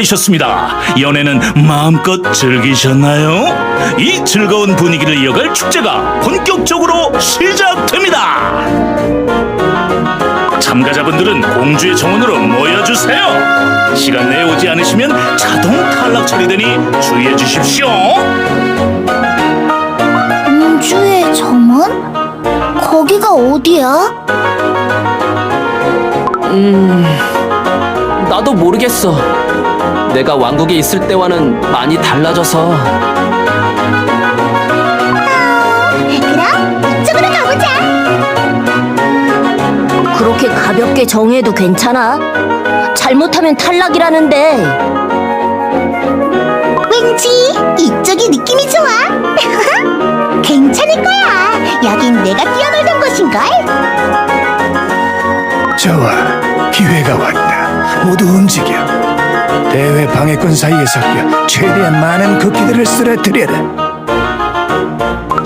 기다리셨습니다. 연애는 마음껏 즐기셨나요? 이 즐거운 분위기를 이어갈 축제가 본격적으로 시작됩니다. 참가자분들은 공주의 정원으로 모여주세요. 시간 내에 오지 않으시면 자동 탈락 처리되니 주의해 주십시오. 공주의 정원? 거기가 어디야? 나도 모르겠어. 내가 왕국에 있을 때와는 많이 달라져서 그럼 이쪽으로 가보자. 그렇게 가볍게 정해도 괜찮아? 잘못하면 탈락이라는데. 왠지 이쪽이 느낌이 좋아. 괜찮을 거야. 여긴 내가 뛰어놀던 곳인걸. 좋아, 기회가 왔다. 모두 움직여. 대회 방해꾼 사이에 섞여 최대한 많은 쿠키들을 쓰러뜨려라.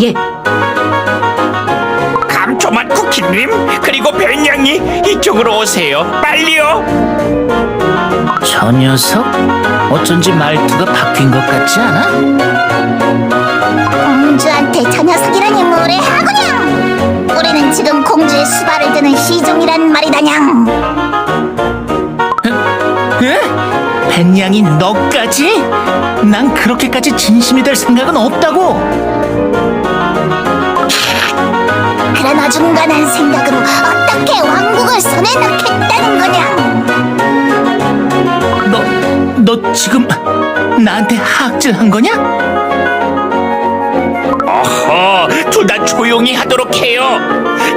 예. 감초맛 쿠키님 그리고 별냥이 이쪽으로 오세요 빨리요 저 녀석? 어쩐지 말투가 바뀐 것 같지 않아? 공주한테 저 녀석이라니 무례하구냥. 우리는 지금 공주의 수발을 드는 시종이란 말이다냥. 벤양이 너까지? 난 그렇게까지 진심이 될 생각은 없다고. 그런 어중간한 생각으로 어떻게 왕국을 손에 넣겠다는 거냐? 너, 너 지금 나한테 학질한 거냐? 어허 둘 다 조용히 하도록 해요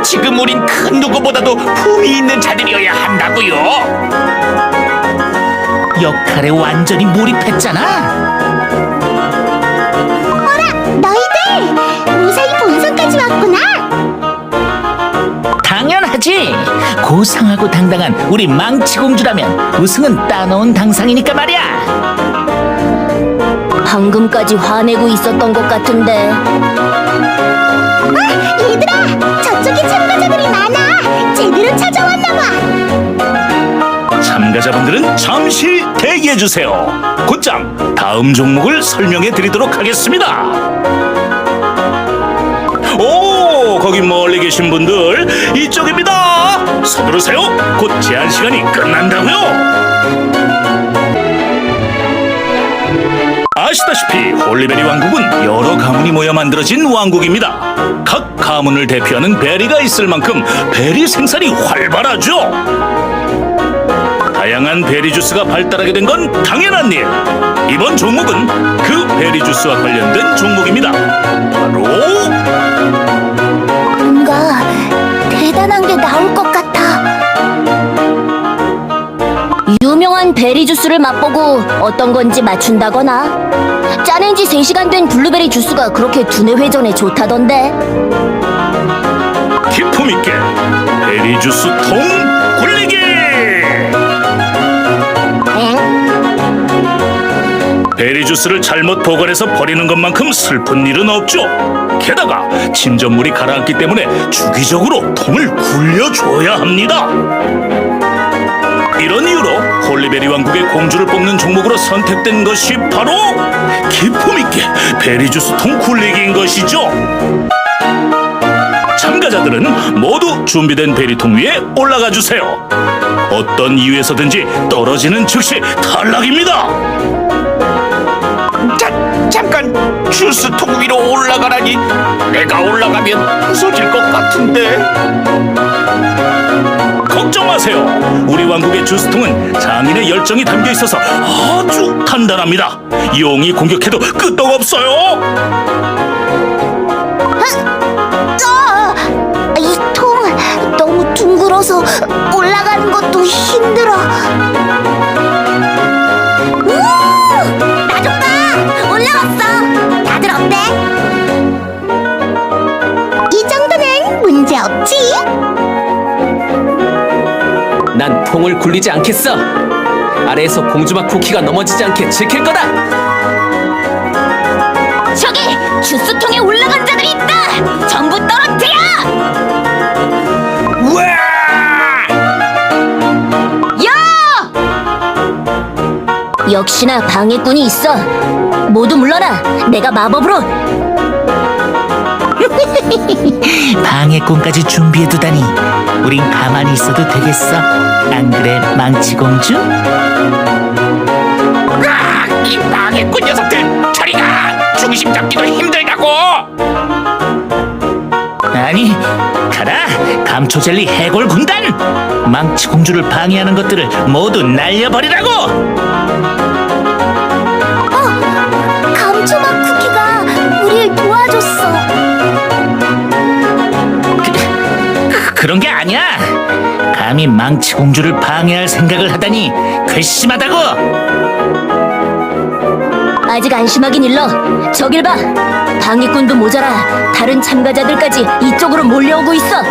지금 우린 그 누구보다도 품이 있는 자들이어야 한다고요 역할에 완전히 몰입했잖아. 너희들 무사히 본선까지 왔구나. 당연하지. 고상하고 당당한 우리 망치 공주라면 우승은 따놓은 당상이니까 말이야. 방금까지 화내고 있었던 것 같은데. 아, 얘들아, 참가자분들은 잠시 대기해 주세요. 곧장 다음 종목을 설명해 드리도록 하겠습니다. 오, 거기 멀리 계신 분들 이쪽입니다. 서두르세요. 곧 제한 시간이 끝난다고요. 아시다시피 홀리베리 왕국은 여러 가문이 모여 만들어진 왕국입니다. 각 가문을 대표하는 베리가 있을 만큼 베리 생산이 활발하죠. 다양한 베리 주스가 발달하게 된 건 당연한 일. 이번 종목은 그 베리 주스와 관련된 종목입니다. 바로 뭔가 대단한 게 나올 것 같아. 유명한 베리 주스를 맛보고 어떤 건지 맞춘다거나 짜낸 지 3시간 된 블루베리 주스가 그렇게 두뇌 회전에 좋다던데. 기품 있게 베리 주스 통 주스를 잘못 보관해서 버리는 것만큼 슬픈 일은 없죠. 게다가 침전물이 가라앉기 때문에 주기적으로 통을 굴려줘야 합니다. 이런 이유로 홀리베리 왕국의 공주를 뽑는 종목으로 선택된 것이 바로 기품 있게 베리 주스 통 굴리기인 것이죠. 참가자들은 모두 준비된 베리통 위에 올라가 주세요. 어떤 이유에서든지 떨어지는 즉시 탈락입니다. 자, 잠깐 주스통 위로 올라가라니 내가 올라가면 부서질 것 같은데 걱정 마세요. 우리 왕국의 주스통은 장인의 열정이 담겨 있어서 아주 단단합니다. 용이 공격해도 끄떡없어요. 이통 너무 둥글어서 올라가는 것도 힘들어. 난 통을 굴리지 않겠어. 아래에서 공주맛 쿠키가 넘어지지 않게 지킬 거다. 저기 주스통에 올라간 자들이 있다! 전부 떨어뜨려! 야! 역시나 방해꾼이 있어. 모두 물러나. 내가 마법으로 방해꾼까지 준비해두다니 우린 가만히 있어도 되겠어 안 그래 망치공주? 아, 이 방해꾼 녀석들! 저리가! 중심 잡기도 힘들다고! 아니 가라! 감초젤리 해골 군단! 망치공주를 방해하는 것들을 모두 날려버리라고! 감초맛 쿠키가 우릴 도와줬어. 그런 게 아니야 감히 망치 공주를 방해할 생각을 하다니 괘씸하다고 아직 안심하긴 일러. 저길 봐. 방해꾼도 모자라 다른 참가자들까지 이쪽으로 몰려오고 있어.